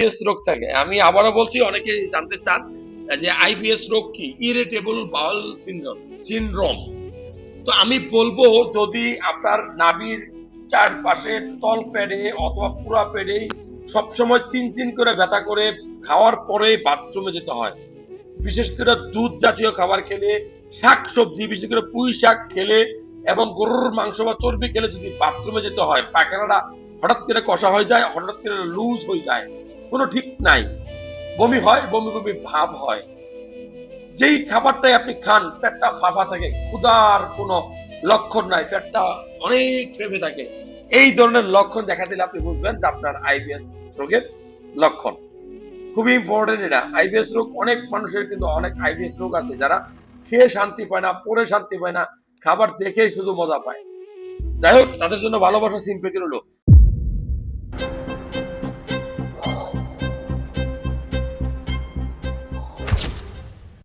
IPS রোগ থাকে। আমি আবারও বলছি অনেকে জানতে চান যে আইপিএস রোগ কি? ইরিটেবল বাউল সিনড্রোম সিনড্রোম তো আমি বলব, যদি আপনার নাভির চারপাশে তল পেডে অথবা পুরা পেডে সবসময় চিনচিন করে ব্যথা করে খাওয়ার পরে বাথরুমে যেতে হয়। বিশেষ করে দুধ জাতীয় খাবার খেলে, শাক সবজি, বিশেষ করে পুঁই শাক খেলে এবং গরুর মাংস বা চর্বি খেলে যদি বাথরুমে যেতে হয়, পায়খানাটা হঠাৎ করে কষা হয়ে যায়, হঠাৎ করে লুজ হয়ে যায়। কোনো ঠিক নাই। বমি হয়, বমি বমি ভাব হয়। যেই খাবারটাই আপনি খান, পেটটা ফাঁপা থাকে, ক্ষুধার কোনো লক্ষণ নাই, পেটটা অনেক ফেপে থাকে। এই ধরনের লক্ষণ দেখা দিলে আপনি বুঝবেন যে আপনার আইবিএস রোগের লক্ষণ। খুবই ইম্পর্টেন্ট এটা। আইবিএস রোগ, অনেক মানুষের কিন্তু অনেক আইবিএস রোগ আছে যারা খেয়ে শান্তি পায় না পরে শান্তি পায় না, খাবার দেখেই শুধু মজা পায়। যাই হোক, তাদের জন্য ভালোবাসা সিম্পেতি রইল